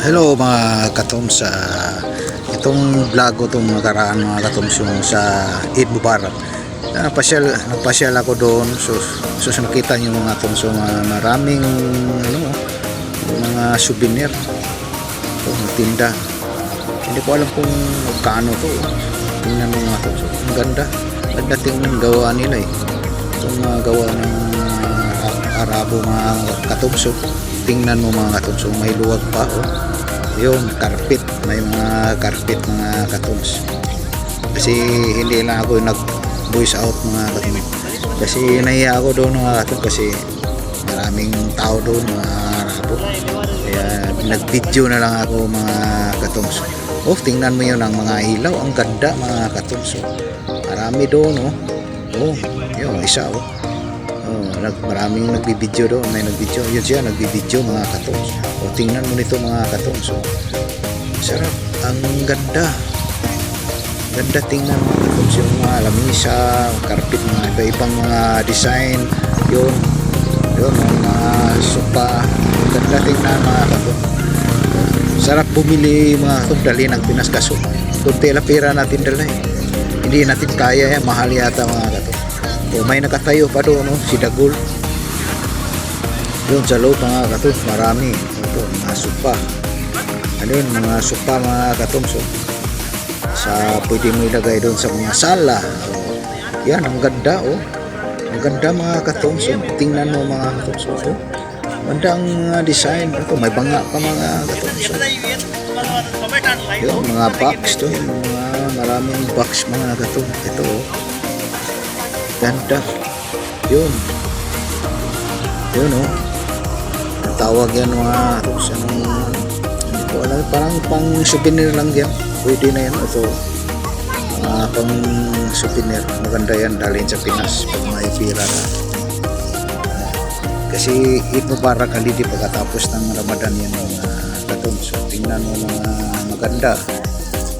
hello mga katoms. Sa itong vlog ko itong nakaraan mga katoms yung sa Eid Mubarak. Napasyal, napasyal ako doon. So, so nakita niyo mga katoms so, mga maraming ano, mga souvenir so, tinda. Hindi ko alam kung magkano to. Tingnan mga katoms. Ang ganda. Ganda tingnan gawa nila eh. Itong mga gawa ng uh, Arabo mga katoms so, tingnan mo mga katoms so, may luwag pa oh. Yun carpet may mga carpet mga katoms kasi hindi lang ako nag voice out mga katoms kasi nahiya ako doon mga katoms kasi maraming tao doon mga Arabo kaya nag video na lang ako mga katoms oh tingnan mo yun ang mga ilaw ang ganda mga katoms oh, marami doon oh. Oh yun isa oh Oh, nag, maraming nagbibideo doon. May nagbideo. Yun siya, nagbibideo mga katons. O, tingnan mo nito mga katons. So, sarap. Ang ganda. Ganda tingnan mga katons. Yung mga lamisa, carpet, mga iba-ibang mga design. Yun. Yun, mga sopa. Ganda tingnan mga katons. Sarap bumili mga katons. Dali ng Pinas kaso. Kunti lang pera natin dala eh. Hindi natin kaya yan. Mahal yata mga katons. O may nakatayo pa doon, no? si Dagul. Yun sa loob mga katum, marami. Ito, mga supa. Ano yun, mga supa mga katum. So, sa pwede mo ilagay doon sa mga sala. Yan, ang ganda oh. Ang ganda mga katum. So, tingnan mo mga katum. So, so, ganda ang mga design. Ito, may banga pa mga katum. So, yun, mga box to. Mga maraming box mga katum. Ito oh. Ganda. Yun. Yun oh. Tawag yan mga sa nung hindi ko alam. Parang pang souvenir lang yan. Pwede na yan. Ito. Mga pang souvenir. Maganda yan dalhin sa Pinas pag may pira na. Kasi Eid Mubarak ali di pagkatapos ng Ramadan yan mga katong. So tingnan mo mga maganda.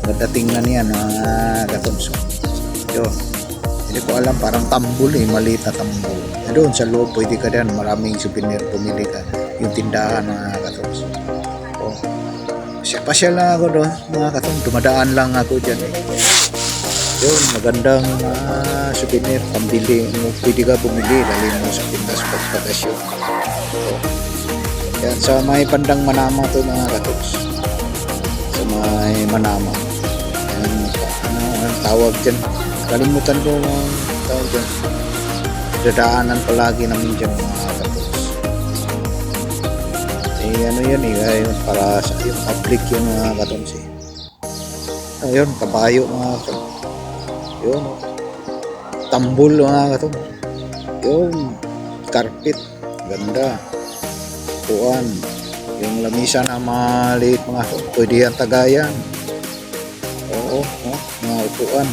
Maganda tingnan yan mga katong. So. Hindi ko alam, parang tambol eh, maliit na tambol. Eh, doon sa loob, pwede ka dyan, maraming souvenir, pumili ka. Yung tindahan mga katoms. Oh. Pasyal lang ako doon, mga katoms. Dumadaan lang ako dyan eh. Yun, magandang uh, souvenir, pambili. Pwede ka bumili, dali mo sa Pinas pagpagkasyon. Oh. Yan, sa may pandang Manama to mga katoms. Sa may Manama. Yan, ano, ang tawag dyan kalimutan ko ang tawag dyan? Dadaanan palagi namin dyan mga katos eh ano yun eh ayun, para sa yung public yun mga katos eh. Ayun kabayo mga katos yun. Tambol mga katos yun. Carpet. Ganda. Puan yung lamisa na maliit mga katos pwede yan tagayan. Oo oh, mga upuan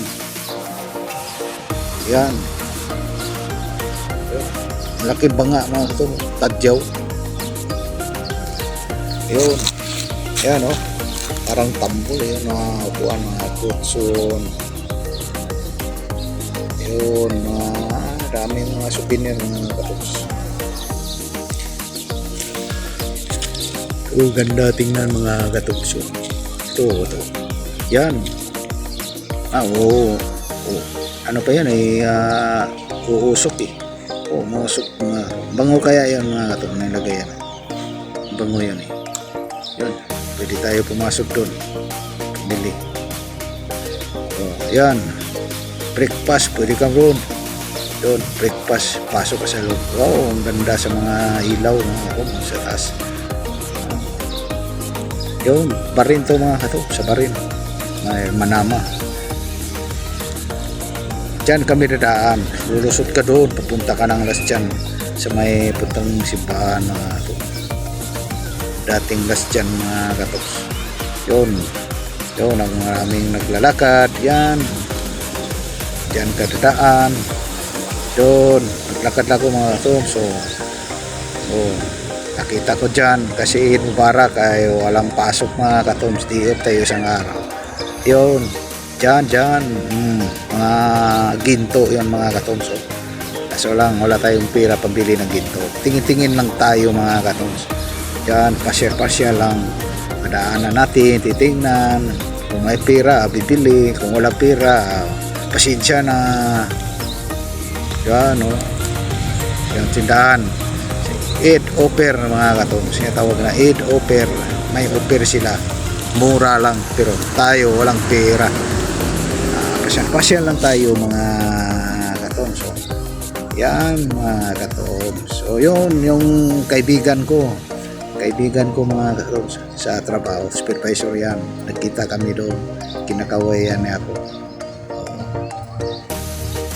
yan. Malaki banga mga ito. Tadyaw. Yun. Yan o. Oh. Parang tambol yun. Mga upuan mga kutsun. Yun. Mga daming mga souvenir mga katos. Oh, ganda tingnan mga katos. Ito, ito. Yan. Ah, oo. Oh, oh ano pa yan ay uh, uusok eh. O umusok mga bango kaya yan mga katong na ilagay yan. Bango yan eh. Yun pwede tayo pumasok doon. Bili. O yan. Breakfast pwede ka roon. Doon breakfast pasok ka sa loob. Wow ang ganda sa mga ilaw mga katong sa taas. Yun barin to mga katong sa barin. May manama Diyan kami dadaan. Lulusot ka doon. Papunta ka ng Las Diyan sa may puntang simbahan mga ito. Dating Las Diyan mga katoks. Yun. Yun ang maraming naglalakad. Yan. Diyan ka dadaan. Doon. Naglakad ako mga katoks. So, oh, nakita ko dyan kasi Eid Mubarak ay walang pasok mga katoms. Di tayo isang araw. Yun. Diyan, diyan. Hmm, mga ginto yon mga katonso. Kaso lang, wala tayong pera pambili ng ginto. Tingin-tingin lang tayo mga katonso. Diyan, pasya-pasya lang. madaanan natin, titingnan. Kung may pera, bibili. Kung wala pera, pasensya na. Yan, no? Yung tindahan. Aid offer mga katong. Sinatawag na aid offer. May offer sila. Mura lang. Pero tayo, walang pera. Pasyal-pasyal lang tayo mga katong. So, yan mga katong. So, yun, yung kaibigan ko. Kaibigan ko mga katong sa trabaho. Supervisor yan. Nagkita kami doon. Kinakawayan niya ako.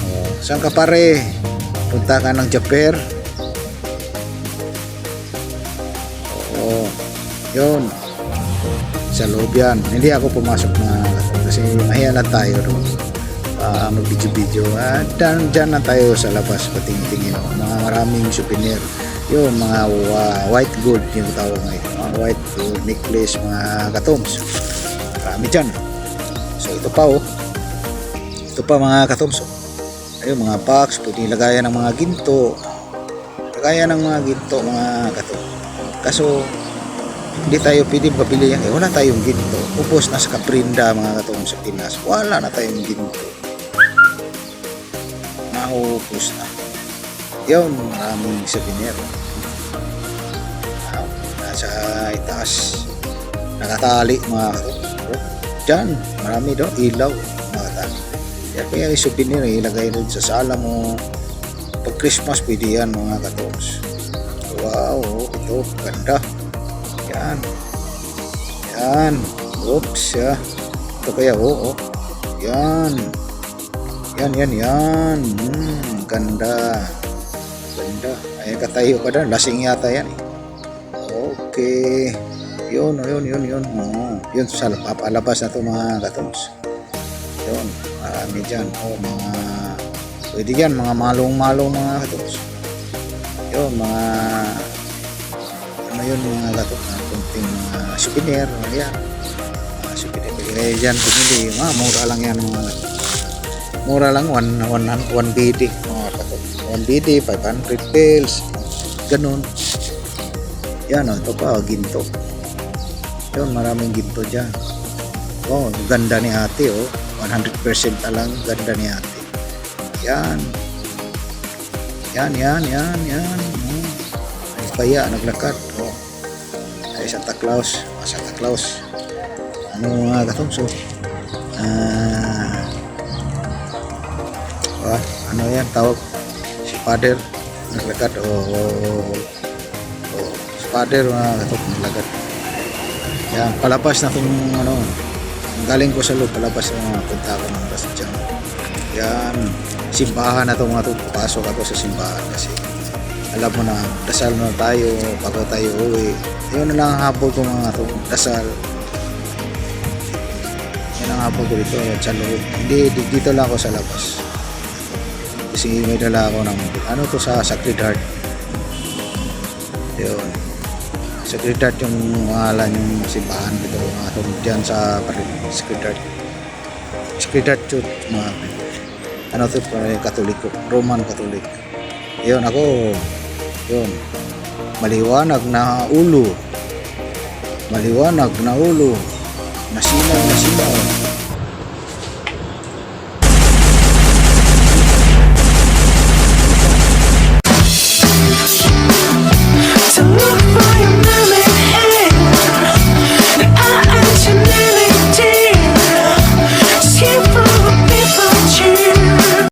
Oh, saan ka pare? Punta ka ng Japer? Oo. Yun. Sa loob yan. Hindi ako pumasok na kasi mahiya lang tayo doon. Uh, mag-video-video. At dyan, dyan na tayo sa labas patingin-tingin. Mga maraming souvenir. Yung mga wa- white gold yung tawag ngayon. Mga white gold necklace, mga katoms. Marami dyan. So ito pa oh. Ito pa mga katoms. Oh. Ayun, mga box, pwede lagayan ng mga ginto. Lagayan ng mga ginto, mga kato. Kaso, hindi tayo pwede mabili yan. Eh, wala tayong ginto. Upos na sa kaprinda, mga katong sa Pinas. Wala na tayong ginto. Naupos na. Yun, maraming souvenir. Ah, Nasa itaas. Nakatali, mga katong. Diyan, marami doon. Ilaw, mga katali. Yan kaya yung souvenir, eh, ilagay rin sa sala mo. Pag Christmas, pwede yan mga katos. Wow, ito, ganda. Yan. Yan. Oops, ya. Ito kaya, oo. Oh, Yan. Yan, yan, yan. Hmm, ganda. Ganda. Ay, katayo ka doon. Lasing yata yan. eh. Okay. Yun, yun, yun, yun. Oo. Yun, sa papalabas na ito mga katos. Yun, marami dyan. O, mga, pwede yan, mga malong-malong mga katos. Yun, mga, ano yun, mga katos, mga kunting mga souvenir, yan. Mga souvenir, kayo dyan, bumili. Mga mura lang yan, mga katos. Mura lang, 1 one, one, one BD, mga katos. 1 BD, 500 pills, ganun. Yan, o, ito pa, ginto. Yun, maraming ginto dyan. Oh, ganda ni ate oh. 100% alang ganda ni ate. Yan. Yan, yan, yan, yan. Ay kaya naglakad. Oh. Ay Santa Claus. Ah, Santa Claus. Ano mga katungso? Ah. Ah, ano yan tawag? Si Father naglakad. Oh, oh, oh. Si Father mga katungso naglakad. Yan, palabas na itong ano, galing ko sa loob, palabas na mga punta ko ng basta dyan. Yan, simbahan na ito mga ito, pasok ako sa simbahan kasi alam mo na, dasal na tayo bago tayo uwi. Yun na lang ang habol ko mga ito, dasal. Yan ang habol ko dito, sa loob. Hindi, di- dito lang ako sa labas. Kasi may dala ako ng, ano to sa Sacred Heart. Yun. Sacred Heart yung pangalan yung simbahan dito ito dyan sa Sacred Heart. Sacred Heart Church mga ano to katoliko Roman Catholic. Yun ako yun. Maliwanag na ulo. Maliwanag na ulo. Nasinaw nasinaw